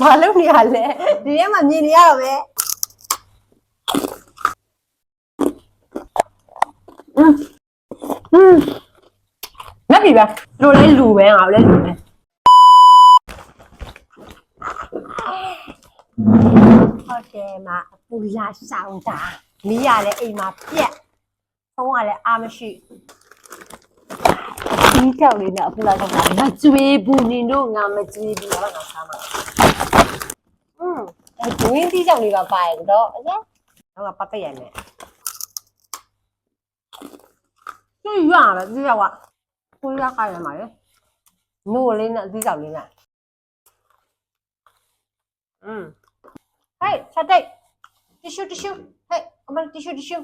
ဘာလုပ်နေရလဲဒီထဲမှာမြင်နေရတော့ပဲอืมอืมငါပြီပဲတို့လဲလူပဲငါလည်းလူပဲဟုတ်တယ်မအပူလာဆောင်တာမီးရလဲအိမ်မှာပြက်ဖုန်းကလည်းအားမရှိဒီကြောက်လေးနဲ့အပူလာဆောင်တာမကြွေးဘူးနင်တို့ငါမကြွေးဘူးတော့ငါစားမှာ อืม ဝင်းသီးကြောင်လေးပါပါတယ်တော့အဲ့ဒါတော့ပတ်သက်ရမယ်သူရပဲဒီကြောင်ကကိုရခိုင်ရမှာလေနို့လေးနဲ့ဒီကြောင်လေးနဲ့อืมဟဲ့ချက်တိတ်တီရှူတီရှူဟဲ့အမတီရှူတီရှူ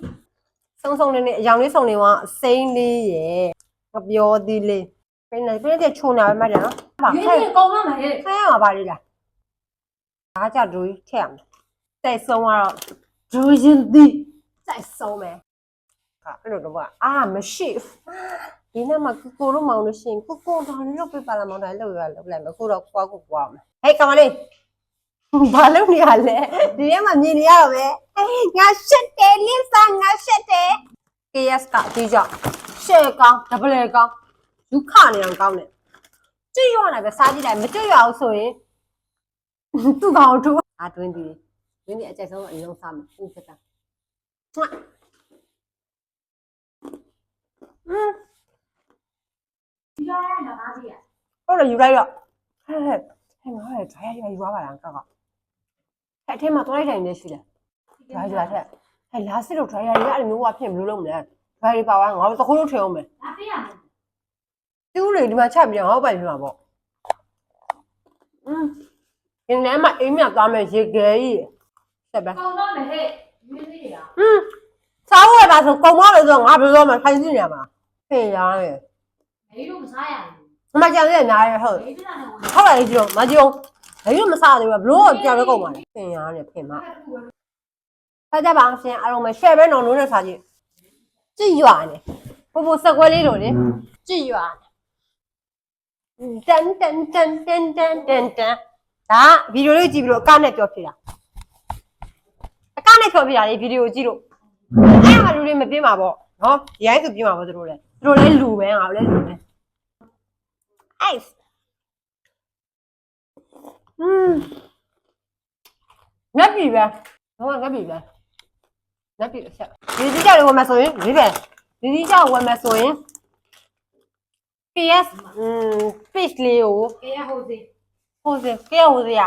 ဆုံဆုံလေးနဲ့အရောင်လေးဆုံလေးကစိမ့်လေးရယ်ကပြောသေးလေးပြင်းနေပြင်းတဲ့ချုံနေပါမယ်နော်ဟဲ့ကောင်းပါမယ်ဟဲ့ပါပါလေးလား ဒါကကြဒူးထည့်ရမယ်တိုက်ဆုံးကတော့ဒူးရင်ဒီတိုက်ဆုံးမယ်ဟာအဲ့လိုတော့ကအာမရှိဒီနေ့မှာကိုကိုတို့မောင်လို့ရှိရင်ကိုကိုတော်လေးလောက်ပြပါလာမောင်တိုင်းလောက်ရလောက်လိုက်မယ်ကိုတော့ကွာကိုကွာမယ်ဟေးကမလေးဘာလုပ်နေရလဲဒီထဲမှာမြင်နေရတော့ပဲငါရှက်တယ်လင်းစာငါရှက်တယ် KS ကဒီကြောင့်ရှယ်ကောင်းဒဘယ်ကောင်းဒုက္ခနေအောင်ကောင်းတယ်ကြွရွာလိုက်ပဲစားကြည့်လိုက်မကြွရွာဘူးဆိုရင် သူ့ကောင်တို့အာတွင်းဒီတွင်းဒီအကြိုက်ဆုံးအရင်စားမယ်ဦးစတာဟွတ်อืม ဒီလိုရတာပါကြီးอ่ะ ဟုတ်တယ်ယူလိုက်တော့ဟဲ့ဟဲ့ဟဲ့ငါလည်း dry ရယူသွားပါလားကောက်ကောက်ဟဲ့အထင်းမှာသွားလိုက်တိုင်းနေရှိတယ် dry ရတဲ့ဟဲ့လာစစ်လို့ dry ရရအဲ့လိုမျိုးကဖြစ်ဘယ်လိုလုပ်မလဲ dry ပါဝါငါတို့သခိုးလို့ထွေအောင်မယ် ဒါပေးရမယ် တူးလေဒီမှာချက်ပြီးတော့ဟောက်ပိုင်ပြမှာပေါ့อืม ဒီနေ့မှအိမ်မြသွားမယ်ရေခဲကြီးဆက်ပဲကောင်းတော့မယ်ဟဲ့ရွေးနေတာอืมစားဖို့ရတာဆိုကုန်သွားလို့ဆိုတော့ငါဘယ်လိုမှခိုင်းကြည့်နေမှာခင်ရရဲ့မေးလို့မစားရဘူးအမကြောင်ရဲ့များရဲ့ဟုတ်မေးပြတာနဲ့ဝင်ဟုတ်ပါလေကြည့်တော့မကြည့်အောင်ဘယ်လိုမစားသေးဘူးဘလို့ကြောင်ပဲကုန်ပါလေခင်ရရဲ့ခင်မစားကြပါအောင်ရှင်အားလုံးပဲ share ပဲနော်လုံးနဲ့စားကြည့်ကြည့်ရွာနေပူပူစက်ကွဲလေးတို့လေကြည့်ရွာတန်တန်တန်တန်တန်တန်တန် ဒါဗီဒီယိုလေးကြည့်ပြီးတော့အကနဲ့ပြောပြတာအကနဲ့ပြောပြတာလေဗီဒီယိုကြည့်လို့ အဲ့မှာလူတွေမပြင်းပါပေါ့နော်ဒီအိုင်းဆိုပြင်းပါပေါ့သူတို့လည်းသူတို့လည်းလူပဲငါလည်းလူပဲအိုက်อืมငက်ပြီပဲတော့ငက်ပြီပဲငက်ပြီအချက်ဒီဒီကြောက်ဝင်မယ်ဆိုရင်ဒီပဲဒီဒီကြောက်ဝင်မယ်ဆိုရင် PS อืม fish လေးကို ကေရဟိုစီ ဟိုစေကဲဟိုစေရ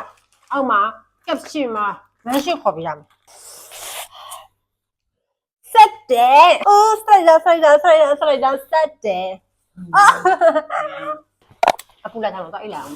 အောက်မှာ caption မှာ mention ခေါ်ပြရမယ်ဆက်တယ်အိုးဆက်ရဆက်ရဆက်ရဆက်ရဆက်တယ်အပူလာထားတော့အဲ့လာအောင်